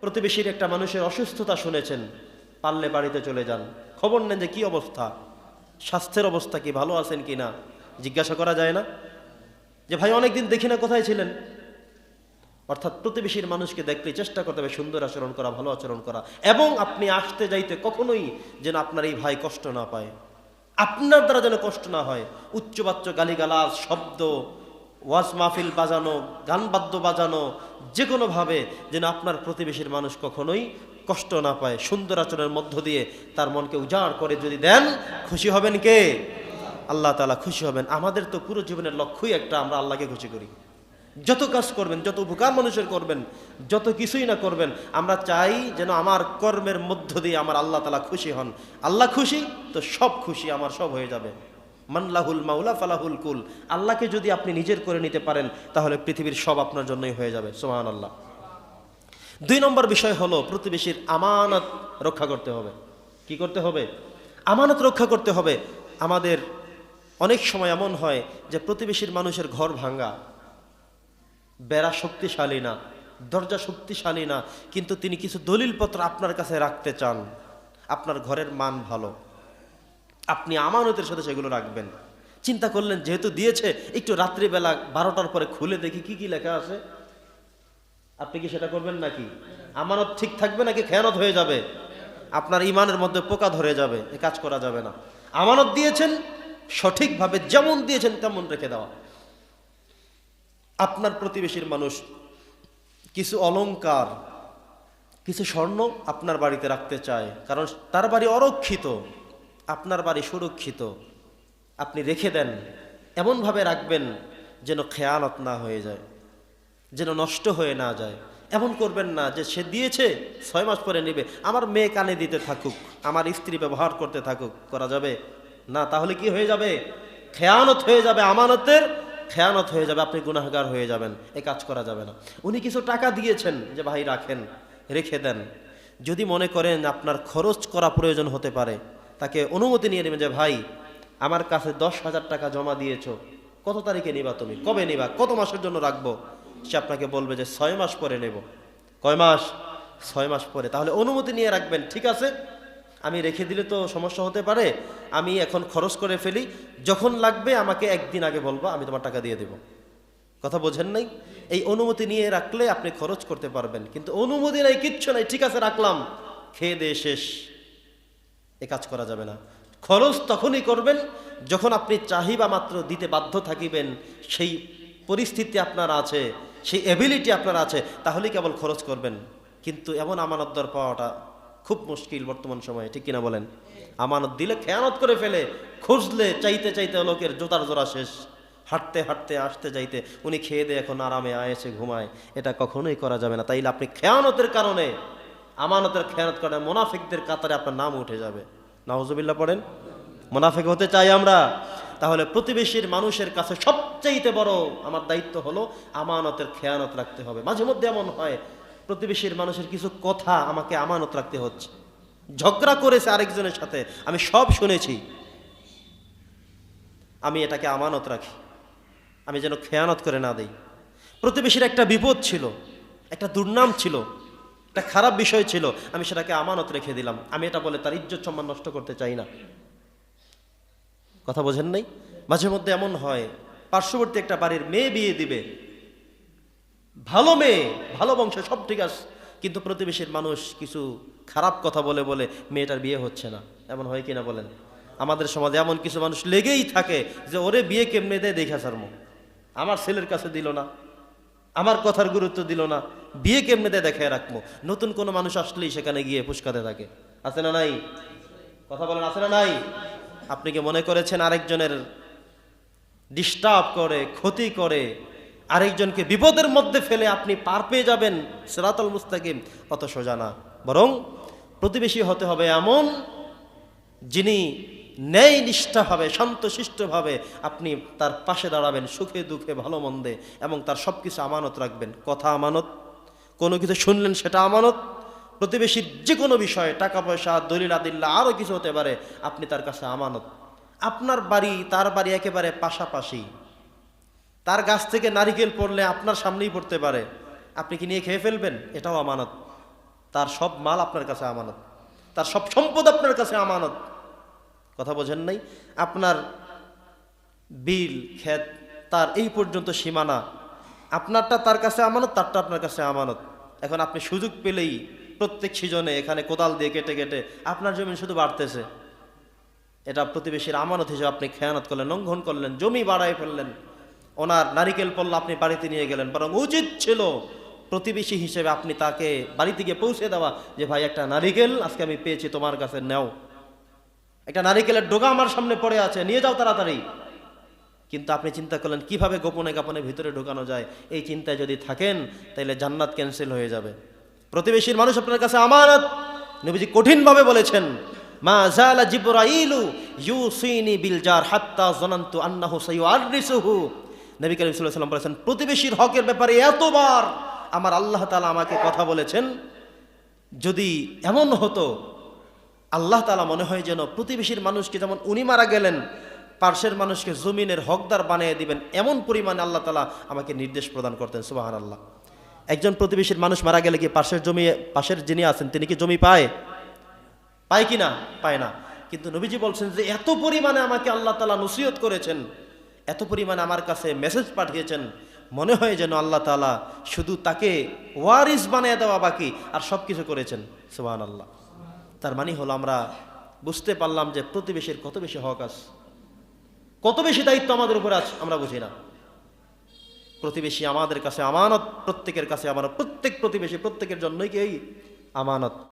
প্রতিবেশীর একটা মানুষের অসুস্থতা শুনেছেন, পারলে বাড়িতে চলে যান। খবর নেন যে কি অবস্থা? স্বাস্থ্যের অবস্থা কি ভালো আছেন কি না? জিজ্ঞাসা করা যায় না? যে ভাই অনেকদিন দেখি না কোথায় ছিলেন? অর্থাৎ প্রতিবেশীর মানুষকে দেখলে চেষ্টা করতে হবে সুন্দর আচরণ করা, ভালো আচরণ করা। এবং আপনি আসতে যাইতে কখনোই যেন আপনার এই ভাই কষ্ট না পায়। আপনার দ্বারা যেন কষ্ট না হয়। উচ্চবাচ্য গালিগালাজ, শব্দ ওয়াজ মাহফিল বাজানো, গান বাদ্য বাজানো যে কোনোভাবে যেন আপনার প্রতিবেশীর মানুষ কখনোই কষ্ট না পায়, সুন্দর আচরণের মধ্য দিয়ে তার মনকে উজাড় করে যদি দেন, খুশি হবেন কে? আল্লাহ তালা খুশি হবেন। আমাদের তো পুরো জীবনের লক্ষ্যই একটা, আমরা আল্লাহকে খুশি করি। যত কাজ করবেন, যত উপকার মানুষের করবেন, যত কিছুই না করবেন, আমরা চাই যেন আমার কর্মের মধ্য দিয়ে আমার আল্লাহ তালা খুশি হন। আল্লাহ খুশি, তো সব খুশি, আমার সব হয়ে যাবে। মানলাহুল মাউলা ফালাহুল কুল। আল্লাহকে যদি আপনি নিজের করে নিতে পারেন, তাহলে পৃথিবীর সব আপনার জন্যই হয়ে যাবে সোহান আল্লাহ দুই নম্বর বিষয় হলো প্রতিবেশীর আমানত রক্ষা করতে হবে। কি করতে হবে? আমানত রক্ষা করতে হবে। আমাদের অনেক সময় এমন হয় যে প্রতিবেশীর মানুষের ঘর ভাঙ্গা বেড়া শক্তিশালী না, দরজা শক্তিশালী না, কিন্তু তিনি কিছু দলিলপত্র আপনার কাছে রাখতে চান। আপনার ঘরের মান ভালো। আপনি আমানতের সাথে সেগুলো রাখবেন। চিন্তা করলেন, যেহেতু দিয়েছে, একটু রাত্রিবেলা বারোটার পরে খুলে দেখি কি কি লেখা আছে। আপনি কি সেটা করবেন নাকি? আমানত ঠিক থাকবে নাকি খেয়ানত হয়ে যাবে? আপনার ইমানের মধ্যে পোকা ধরে যাবে, এ কাজ করা যাবে না। আমানত দিয়েছেন, সঠিকভাবে যেমন দিয়েছেন তেমন রেখে দেওয়া। আপনার প্রতিবেশীর মানুষ, কিছু অলংকার, কিছু স্বর্ণ আপনার বাড়িতে রাখতে চায়, কারণ তার বাড়ি অরক্ষিত। আপনার বাড়ি সুরক্ষিত, আপনি রেখে দেন, এমনভাবে রাখবেন যেন খেয়ালত না হয়ে যায়, যেন নষ্ট হয়ে না যায়। এমন করবেন না যে সে দিয়েছে, ছয় মাস পরে নেবে। আমার মেয়ে কানে দিতে থাকুক, আমার স্ত্রী ব্যবহার করতে থাকুক, করা যাবে? না, তাহলে কি হয়ে যাবে? খেয়ানত হয়ে যাবে, আমানতের খেয়ানত হয়ে যাবে, আপনি গুনাহগার হয়ে যাবেন, এ কাজ করা যাবে না। উনি কিছু টাকা দিয়েছেন যে, ভাই, রাখেন, রেখে দেন। যদি মনে করেন আপনার খরচ করা প্রয়োজন হতে পারে তাকে অনুমতি নিয়ে নেবেন যে, ভাই, আমার কাছে দশ হাজার টাকা জমা দিয়েছ। কত তারিখে নিবা তুমি? কবে নিবা? কত মাসের জন্য রাখব? সে আপনাকে বলবে যে, ছয় মাস পরে নেব। কয় মাস? ছয় মাস পরে। তাহলে অনুমতি নিয়ে রাখবেন, ঠিক আছে, আমি রেখে দিলে তো সমস্যা হতে পারে। আমি এখন খরচ করে ফেলি। যখন লাগবে আমাকে একদিন আগে বলব, আমি তোমার টাকা দিয়ে দেব। কথা বোঝেন নাই? এই অনুমতি নিয়ে রাখলে আপনি খরচ করতে পারবেন। কিন্তু অনুমতি নাই, কিচ্ছু নাই। ঠিক আছে, রাখলাম। খেয়ে দিয়ে শেষ। এ কাজ করা যাবে না। খরচ তখনই করবেন যখন আপনি চাহিবা মাত্র দিতে বাধ্য থাকিবেন, সেই পরিস্থিতি আপনার আছে, সেই এবিলিটি আপনার আছে, তাহলেই কেবল খরচ করবেন। কিন্তু এমন আমানত দর পাওয়াটা খুব মুশকিল বর্তমান সময়ে, ঠিক কিনা বলেন? আমানত দিলে খেয়ানত করে ফেলে, খুঁজলে, চাইতে চাইতে লোকের জোতার জোড়া শেষ। হাঁটতে হাঁটতে আসতে যাইতে, উনি খেয়ে দিয়ে এখন আরামে আয়েছে ঘুমায়। এটা কখনোই করা যাবে না। তাইলে আপনি খেয়ানতের কারণে আমানতের খেয়ানত করে, মোনাফিকদের কাতারে আপনার নাম উঠে যাবে। নাহজবিল্লা পড়েন, মোনাফিক হতে চাই আমরা। তাহলে প্রতিবেশীর মানুষের কাছে সবচাইতে বড় আমার দায়িত্ব হলো আমানতের খেয়ানত রাখতে হবে। মাঝে মধ্যে এমন হয়, প্রতিবেশীর মানুষের কিছু কথা আমাকে আমানত রাখতে হচ্ছে। ঝগড়া করেছে আরেকজনের সাথে, আমি সব শুনেছি। আমি এটাকে আমানত রাখি, আমি যেন খেয়ানত করে না দেই। প্রতিবেশীর একটা বিপদ ছিল, একটা দুর্নাম ছিল। একটা খারাপ বিষয় ছিল, আমি সেটাকে আমানত রেখে দিলাম। আমি এটা বলে তার ইজ্জত সম্মান নষ্ট করতে চাই না। কথা বোঝেন নাই? মাঝে মধ্যে এমন হয়, পার্শ্ববর্তী একটা বাড়ির মেয়ে বিয়ে দিবে। ভালো মেয়ে, ভালো বংশ সব ঠিক আছে। কিন্তু প্রতিবেশীর মানুষ কিছু খারাপ কথা বলে বলে মেয়েটার বিয়ে হচ্ছে না। এমন হয় কিনা বলেন? আমাদের সমাজে এমন কিছু মানুষ লেগেই থাকে যে ওরে বিয়ে কেমনে দেয়, দেখা সারমো আমার ছেলের কাছে দিল না। আমার কথার গুরুত্ব দিল না। বিয়ে কেমনে দেয় দেখায় রাখব? নতুন কোনো মানুষ আসলেই সেখানে গিয়ে পুষ্কাতে থাকে। আছে না নাই? কথা বলেন, আছে না নাই? আপনি কি মনে করেছেন আরেকজনের ডিস্টার্ব করে, ক্ষতি করে, আরেকজনকে বিপদের মধ্যে ফেলে আপনি পার পেয়ে যাবেন? সেরাতল মুস্তাকিম অত সোজা না বরং প্রতিবেশী হতে হবে এমন যিনি ন্যায় নিষ্ঠাভাবে শান্তশিষ্টভাবে আপনি তার পাশে দাঁড়াবেন, সুখে, দুঃখে, ভালো, মন্দে এবং তার সব কিছু আমানত রাখবেন। কথা আমানত, কোনো কিছু শুনলেন সেটা আমানত। প্রতিবেশীর যে কোনো বিষয়ে টাকা পয়সা দলিল, আদিল্লা আরও কিছু হতে পারে, আপনি তার কাছে আমানত। আপনার বাড়ি, তার বাড়ি একেবারে পাশাপাশি। তার গাছ থেকে নারিকেল পড়লে আপনার সামনেই পড়তে পারে। আপনি কি নিয়ে খেয়ে ফেলবেন? এটাও আমানত। তার সব মাল আপনার কাছে আমানত। তার সব সম্পদ আপনার কাছে আমানত। কথা বোঝেন নাই? আপনার বিল, ক্ষেত, তার এই পর্যন্ত সীমানা, আপনারটা তার কাছে আমানত, তারটা আপনার কাছে আমানত। এখন আপনি সুযোগ পেলেই প্রত্যেক সিজনে এখানে কোদাল দিয়ে কেটে কেটে আপনার জমি শুধু বাড়তেছে। এটা প্রতিবেশীর আমানত হিসেবে আপনি খেয়ানত করলেন, লঙ্ঘন করলেন, জমি বাড়াই ফেললেন। ওনার নারিকেল পল্লা আপনি বাড়িতে নিয়ে গেলেন, বরং উচিত ছিল প্রতিবেশী হিসেবে আপনি তাকে বাড়িতে গিয়ে পৌঁছে দেওয়া যে, ভাই, একটা নারিকেল আজকে আমি পেয়েছি, তোমার কাছে নেও। একটা নারিকেলের ডোগা আমার সামনে পড়ে আছে, নিয়ে যাও তাড়াতাড়ি। কিন্তু আপনি চিন্তা করলেন, কীভাবে গোপনে গোপনে ভিতরে ঢোকানো যায়? এই চিন্তায় যদি থাকেন তাহলে জান্নাত ক্যান্সেল হয়ে যাবে। প্রতিবেশীর মানুষ আপনার কাছে আমানত। নবীজি কঠিনভাবে বলেছেন, মা জালা জিবরাইলু ইউসিনি বিল হাত্তা জানান্তু আন্নাহু সাইয়ুআররিসুহু নবী করিম সাল্লাল্লাহু বলেছেন, প্রতিবেশীর হকের ব্যাপারে এতবার আমার আল্লাহ তাআলা আমাকে কথা বলেছেন, যদি এমন হতো আল্লাহ তালা মনে হয় যেন প্রতিবেশীর মানুষকে যেমন উনি মারা গেলেন, পার্শ্বের মানুষকে জমিনের হকদার বানিয়ে দিবেন, এমন পরিমাণে আল্লাহ তালা আমাকে নির্দেশ প্রদান করতেন সুবাহান আল্লাহ একজন প্রতিবেশীর মানুষ মারা গেলে কি পাশের জমি, পাশের যিনি আছেন, তিনি কি জমি পায়? পায় কি না? পায় না। কিন্তু নবীজি বলছেন যে, এত পরিমাণে আমাকে আল্লাহ তালা নসিহত করেছেন, এত পরিমাণে আমার কাছে মেসেজ পাঠিয়েছেন, মনে হয় যেন আল্লাহ তালা শুধু তাকে ওয়ারিস বানিয়ে দেওয়া বাকি, আর সব কিছু করেছেন সুবাহান আল্লাহ তার মানে হলো আমরা বুঝতে পারলাম যে প্রতিবেশীর কত বেশি হক আছে। কত বেশি দায়িত্ব আমাদের উপরে আছে, আমরা বুঝি না। প্রতিবেশী আমাদের কাছে আমানত, প্রত্যেকের কাছে আমানত, প্রত্যেক প্রতিবেশী প্রত্যেকের জন্যই কি এই আমানত?